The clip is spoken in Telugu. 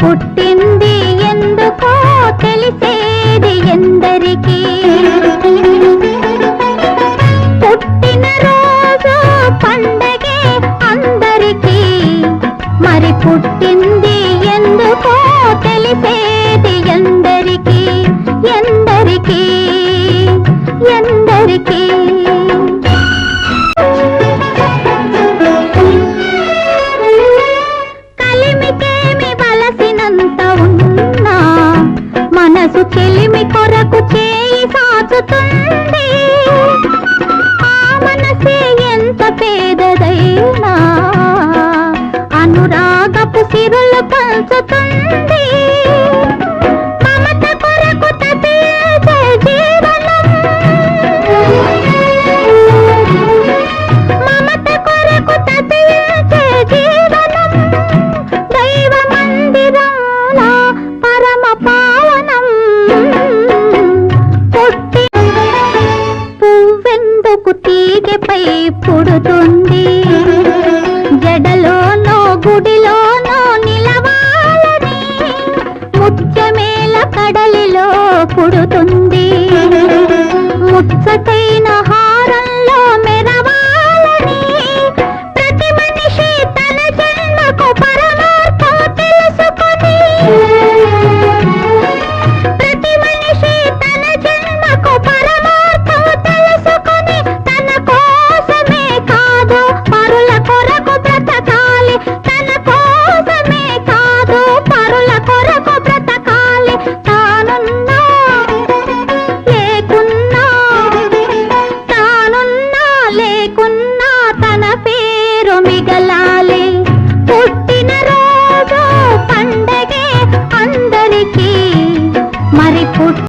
పుట్టింది ఎందుకో తెలిసేది ఎందరికీ? పుట్టిన రోజు పండగే అందరికీ. మరి పుట్టింది చెలిమి కొరకు చేయి సాచుతుంది ఆ మనసే ఎంత పేదదైనా అనురాగపు సిరులు పంచుతుంది పుడుతుంది జడలోనో గుడిలోనో నిలవాలని ముత్యమేల కడలిలో పుడుతుంది. ముచ్చటైన హారం